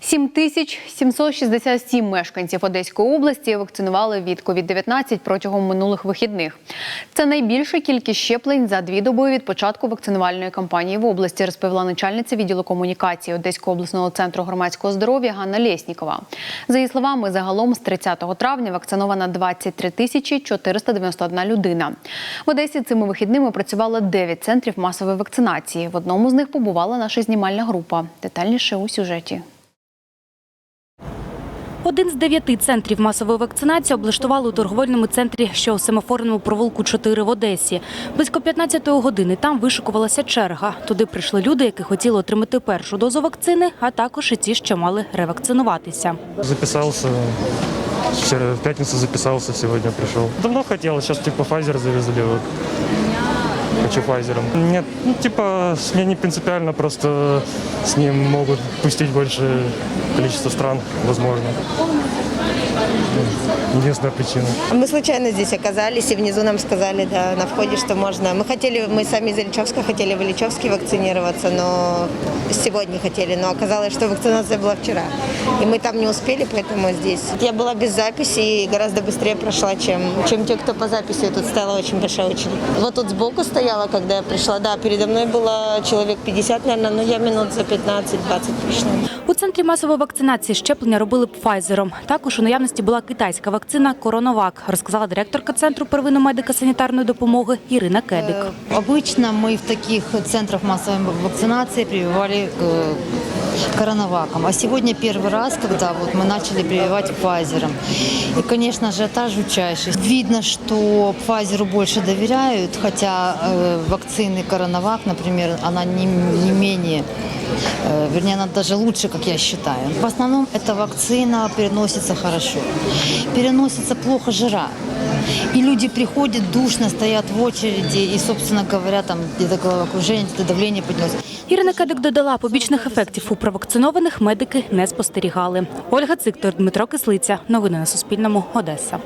7767 мешканців Одеської області вакцинували від COVID-19 протягом минулих вихідних. Це найбільша кількість щеплень за дві доби від початку вакцинувальної кампанії в області, розповіла начальниця відділу комунікації Одеського обласного центру громадського здоров'я Ганна Лєснікова. За її словами, загалом з 30 травня вакцинована 23 тисячі 491 людина. В Одесі цими вихідними працювало 9 центрів масової вакцинації. В одному з них побувала наша знімальна група. Детальніше у сюжеті. Один з дев'яти центрів масової вакцинації облаштували у торговельному центрі, що у семафорному провулку 4 в Одесі. Близько 15-ї години там вишикувалася черга. Туди прийшли люди, які хотіли отримати першу дозу вакцини, а також і ті, що мали ревакцинуватися. Записался. Вчера в пятницу записался, сегодня пришел. Давно хотел, сейчас типа Pfizer завезли. Хочу Pfizer. Нет, ну типа мне не принципиально, просто с ним могут пустить больше количество стран, возможно. Единственная причина. Мы случайно здесь оказались, и внизу нам сказали, да, на входе, что можно. Мы хотели, мы сами из Ильичевска хотели в Ильичевске вакцинироваться, но сегодня хотели, но оказалось, что вакцинация была вчера. И мы там не успели, поэтому здесь. Я была без записи и гораздо быстрее прошла, чем, чем те, кто по записи. Тут стояла очень большая очередь. Вот тут сбоку стояла, когда я пришла. Да, передо мной было человек 50, наверное, но я минут за 15-20 пришла. У центрі масової вакцинації щеплення робили Пфайзером. Також у наявності була китайська вакцина Коронавак, розказала директорка центру первинної медико-санітарної допомоги Ірина Кедик. Э, Обычно мы в таких центрах массовой вакцинации прививали э, коронаваком. А сегодня первый раз, когда вот мы начали прививать Pfizer. И, конечно, ажиотаж жутчайший. Видно, что Pfizer больше доверяют, хотя э, вакцины коронавак, например, она не, не менее, э, вернее, она даже лучше, как я считаю. В основном эта вакцина переносится хорошо. Переносится плохо жара. И люди приходят, душно стоят в очереди, и, собственно говоря, там где-то головокружение, где-то давление поднялось. Ірина Кедик додала, побічних ефектів у провакцинованих медики не спостерігали. Ольга Циктор, Дмитро Кислиця. Новини на Суспільному. Одеса.